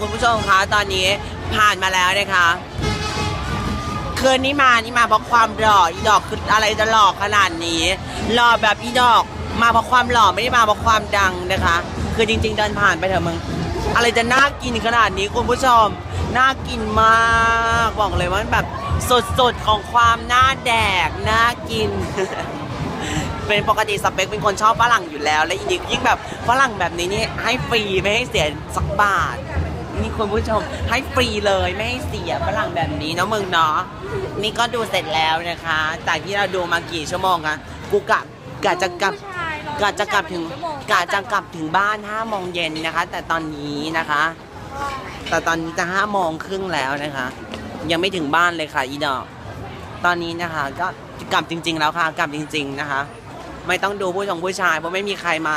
คุณผู้ชมคะตอนนี้ผ่านมาแล้วนะคะคืนนี้มานี่มาเพราะความหล่ออีดอกคืออะไรจะหล่อขนาดนี้หล่อแบบอีดอกมาเพราะความหล่อไม่ได้มาเพราะความดังนะคะ คือจริง ๆ เดินผ่านไปเถอะมึง อะไรจะน่ากินขนาดนี้คุณผู้ชมน่ากินมากบอกเลยว่าแบบสดๆของความน่าแดกน่ากิน เป็นปกติสเปคเป็นคนชอบฝรั่งอยู่แล้ว และยิ่งยิ่งแบบฝรั่งแบบนี้นี่ให้ฟรีไม่ให้เสียสักบาท นี่คุณผู้ชมให้ฟรีเลยไม่ให้เสียฝรั่งแบบนี้เนาะมึงเนาะนี่ก็ดูเสร็จแล้วนะคะ จากที่เราดูมากี่ชั่วโมงอะกูกะกะจะกลับ ผู้ชายรอกะจะกลับถึงชั่วโมง กะจะกลับถึงบ้าน5โมงเย็นนะคะ แต่ตอนนี้นะคะ แต่ตอนนี้จะ5โมงครึ่งแล้วนะคะ ยังไม่ถึงบ้านเลยค่ะอีดอก ตอนนี้นะคะ ก็กลับจริง ๆ แล้วค่ะ กลับจริง ๆนะคะ ไม่ต้องดูผู้ชมผู้ชายเพราะไม่มีใครมา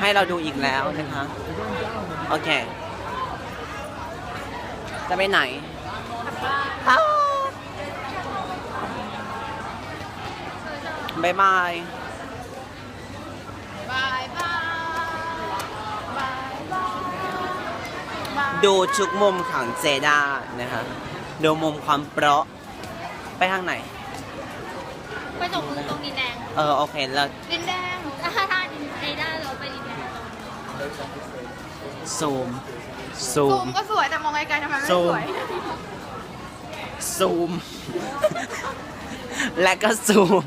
ให้เราดูอีกแล้วนะคะ โอเค จะไปไหนอ้าวบายบายบายบายบายบายดูทุกมุมของเจด้านะคะ ดูมุมความเปราะ ไปทางไหน ไปส่งมือตรงดินแดง เออ โอเคแล้วดินแดงถ้าถ้าดินไอ้ด้านเราไปดินแดงซูม ซูซูมมก็สวยแต่มองไกลๆทำไมไม่ซูสมวย ซูม และก็ซูม